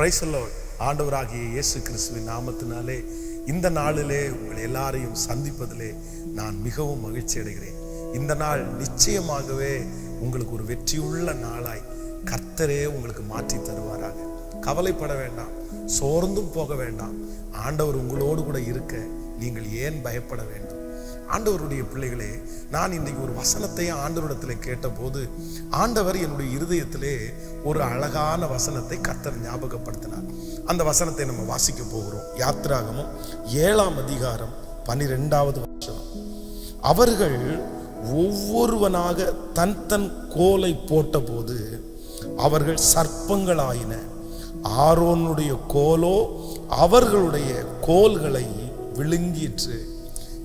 பிரைசல்லோ ஆண்டவராகிய இயேசு கிறிஸ்துவின் நாமத்தினாலே இந்த நாளிலே உங்கள் எல்லாரையும் சந்திப்பதிலே நான் மிகவும் மகிழ்ச்சி அடைகிறேன். இந்த நாள் நிச்சயமாகவே உங்களுக்கு ஒரு வெற்றியுள்ள நாளாய் கர்த்தரே உங்களுக்கு மாற்றி தருவாராக. கவலைப்பட வேண்டாம் சோர்ந்தும் போக வேண்டாம். ஆண்டவர் உங்களோடு கூட இருக்க நீங்கள் ஏன் பயப்பட வேண்டும்? ஆண்டவருடைய பிள்ளைகளே நான் இன்றைக்கு ஒரு வசனத்தை ஆண்டவரிடத்தில் கேட்டபோது ஆண்டவர் என்னுடைய இருதயத்திலே ஒரு அழகான வசனத்தை கத்தர் ஞாபகப்படுத்தினார். அந்த வசனத்தை நம்ம வாசிக்க போகிறோம். யாத்ராகமும் ஏழாம் அதிகாரம் பனிரெண்டாவது வசனம். அவர்கள் ஒவ்வொருவனாக தன் தன் கோலை போட்டபோது அவர்கள் சர்ப்பங்களாயின. ஆரோனுடைய கோலோ அவர்களுடைய கோல்களை விழுங்கிற்று.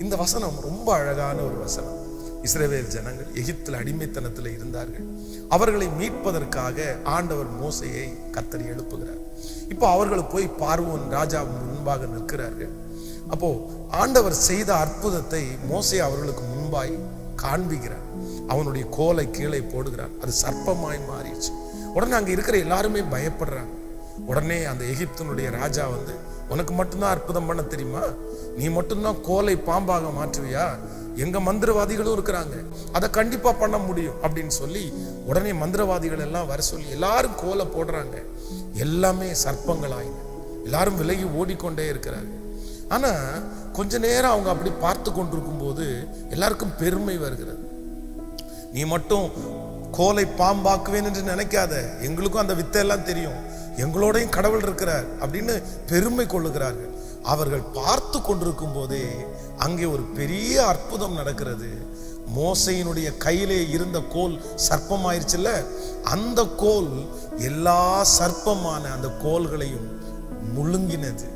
இந்த வசனம் ரொம்ப அழகான ஒரு வசனம். இஸ்ரேவேல் ஜனங்கள் எகிப்தில் அடிமைத்தனத்தில் இருந்தார்கள். அவர்களை மீட்பதற்காக ஆண்டவர் மோசையை கத்தர் எழுப்புகிறார். இப்போ அவர்கள் போய் பார்வோன் ராஜா முன்பாக நிற்கிறார்கள். அப்போ ஆண்டவர் செய்த அற்புதத்தை மோசை அவர்களுக்கு முன்பாய் காண்பிக்கிறார். அவனுடைய கோலை கீழே போடுகிறார். அது சர்ப்பமாய் மாறிடுச்சு. உடனே அங்க இருக்கிற எல்லாருமே பயப்படுறாங்க. உடனே அந்த எகிப்தினுடைய ராஜா வந்து உனக்கு மட்டும்தான் அற்புதம் பண்ண தெரியுமா? நீ மட்டும்தான் கோலை பாம்பாக மாற்றுவியா? எங்க மந்திரவாதிகளும் இருக்கிறாங்க. அதை கண்டிப்பா பண்ண முடியும் அப்படின்னு சொல்லி உடனே மந்திரவாதிகள் எல்லாம் வர சொல்லி எல்லாரும் கோலை போடுறாங்க. எல்லாமே சர்ப்பங்களாயின. எல்லாரும் விலகி ஓடிக்கொண்டே இருக்கிறாங்க. ஆனா கொஞ்ச நேரம் அவங்க அப்படி பார்த்து கொண்டிருக்கும் போது எல்லாருக்கும் பெருமை வருகிறது. நீ மட்டும் கோலை பாம்பாக்குவேன் என்று நினைக்காத. எங்களுக்கும் அந்த வித்தையெல்லாம் தெரியும். எங்களோடையும் கடவுள் இருக்கிறார் அப்படின்னு பெருமை கொள்ளுகிறார்கள். அவர்கள் பார்த்து கொண்டிருக்கும் போதே அங்கே ஒரு பெரிய அற்புதம் நடக்கிறது. மோசையினுடைய கையிலே இருந்த கோல் சர்ப்பமாயிருச்சுல்ல? அந்த கோல் எல்லா சர்ப்பமான அந்த கோல்களையும் முழுங்கினது.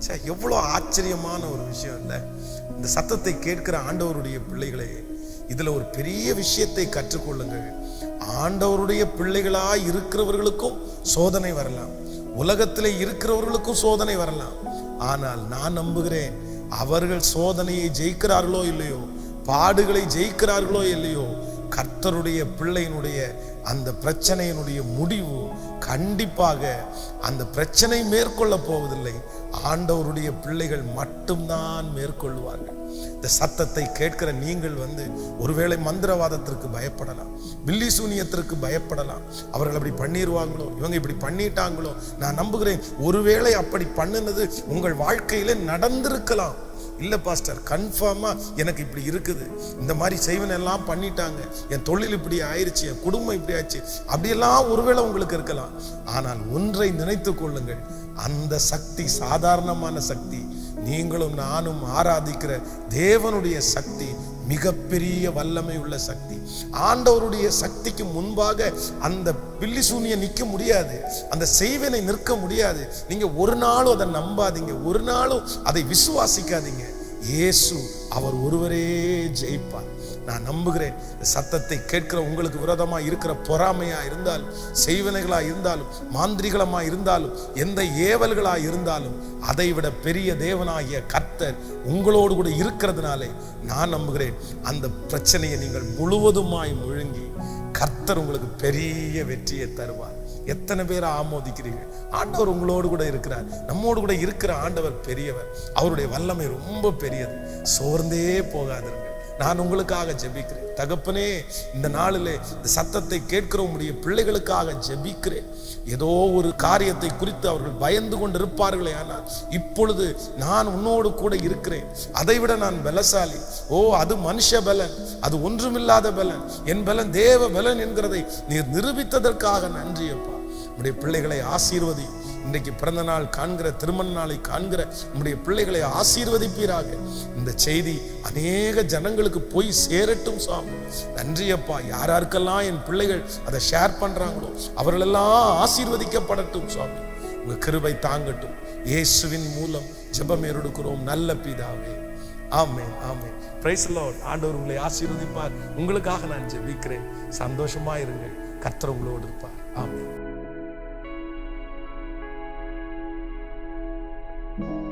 ச்சே எவ்வளோ ஆச்சரியமான ஒரு விஷயம் இல்லை? இந்த சத்தத்தை கேட்கிற ஆண்டவருடைய பிள்ளைகளே இதில் ஒரு பெரிய விஷயத்தை கற்றுக்கொள்ளுங்கள். ஆண்டவருடைய பிள்ளைகளாக இருக்கிறவர்களுக்கும் சோதனை வரலாம். உலகத்தில் இருக்கிறவர்களுக்கும் சோதனை வரலாம். ஆனால் நான் நம்புகிறேன் அவர்கள் சோதனையை ஜெயிக்கிறார்களோ இல்லையோ பாடுகளை ஜெயிக்கிறார்களோ இல்லையோ கர்த்தருடைய பிள்ளையினுடைய அந்த பிரச்சனையினுடைய முடிவு கண்டிப்பாக அந்த பிரச்சனை மேற்கொள்ள போவதில்லை. ஆண்டவருடைய பிள்ளைகள் மட்டும்தான் மேற்கொள்வார்கள். இந்த சத்தத்தை கேட்கிற நீங்கள் வந்து ஒருவேளை மந்திரவாதத்திற்கு பயப்படலாம் பில்லி சூனியத்திற்கு பயப்படலாம். அவர்கள் அப்படி பண்ணிடுவாங்களோ இவங்க இப்படி பண்ணிட்டாங்களோ? நான் நம்புகிறேன் ஒருவேளை அப்படி பண்ணினது உங்கள் வாழ்க்கையில நடந்திருக்கலாம். இல்லை பாஸ்டர் கன்ஃபார்மாக எனக்கு இப்படி இருக்குது. இந்த மாதிரி செய்வனெல்லாம் பண்ணிட்டாங்க. என் தொழில் இப்படி ஆயிடுச்சு என் குடும்பம் இப்படி ஆச்சு. அப்படியெல்லாம் ஒருவேளை உங்களுக்கு இருக்கலாம். ஆனால் ஒன்றை நினைத்து கொள்ளுங்கள். அந்த சக்தி சாதாரணமான சக்தி நீங்களும் நானும் ஆராதிக்கிற தேவனுடைய சக்தி மிகப்பெரிய வல்லமை உள்ள சக்தி. ஆண்டவருடைய சக்திக்கு முன்பாக அந்த பில்லி சூனிய நிற்க முடியாது. அந்த செய்வனை நிற்க முடியாது. நீங்க ஒரு நாளும் அதை நம்பாதீங்க. ஒரு நாளும் அதை விசுவாசிக்காதீங்க. இயேசு அவர் ஒருவரே ஜெயிப்பார். நான் நம்புகிறேன் சத்தத்தை கேட்கிற உங்களுக்கு விரோதமா இருக்கிற பொறாமையா இருந்தாலும் செய்வனைகளா இருந்தாலும் மாந்திரிகளமா இருந்தாலும் எந்த ஏவல்களா இருந்தாலும் அதை விட பெரிய தேவனாகிய கர்த்தர் உங்களோடு கூட இருக்கிறதுனாலே நான் நம்புகிறேன். அந்த பிரச்சனையை நீங்கள் முழுவதுமாய் முழுங்கி கர்த்தர் உங்களுக்கு பெரிய வெற்றியை தருவார். எத்தனை பேரை ஆமோதிக்கிறீர்கள்? ஆண்டவர் உங்களோடு கூட இருக்கிறார். நம்மோடு கூட இருக்கிற ஆண்டவர் பெரியவர். அவருடைய வல்லமை ரொம்ப பெரியது. சோர்ந்தே போகாதிருங்க நான் உங்களுக்காக ஜெபிக்கிறேன். தகப்பனே இந்த நாளிலே இந்த சத்தத்தை கேட்கிறவங்களுடைய பிள்ளைகளுக்காக ஜெபிக்கிறேன். ஏதோ ஒரு காரியத்தை குறித்து அவர்கள் பயந்து கொண்டு இருப்பார்களே ஆனால் இப்பொழுது நான் உன்னோடு கூட இருக்கிறேன். அதை விட நான் பலசாலி. ஓ அது மனுஷ பலன் அது ஒன்றுமில்லாத பலன். என் பலன் தேவ பலன் என்கிறதை நீர் நிரூபித்ததற்காக நன்றி அப்பா உடைய பிள்ளைகளை ஆசீர்வதி. இன்றைக்கு பிறந்த நாள் காண்கிற திருமண நாளை காண்கிற நம்முடைய பிள்ளைகளை ஆசீர்வதிப்பீராக. இந்த செய்தி அநேக ஜனங்களுக்கு போய் சேரட்டும் சுவாமி நன்றி அப்பா. யார் யாருக்கெல்லாம் என் பிள்ளைகள் அதை ஷேர் பண்றாங்களோ அவர்களெல்லாம் ஆசீர்வதிக்கப்படட்டும் சுவாமி உங்க கிருபை தாங்கட்டும். இயேசுவின் மூலம் ஜெபம் எடுக்கிறோம் நல்ல பிதாவே. ஆமே ஆமே பிரைஸ் லார்ட் ஆண்டவர் உங்களை ஆசீர்வதிப்பார். உங்களுக்காக நான் ஜெபிக்கிறேன். சந்தோஷமா இருங்கள். கர்த்தர் உங்களோடு இருப்பார். ஆமே Thank you.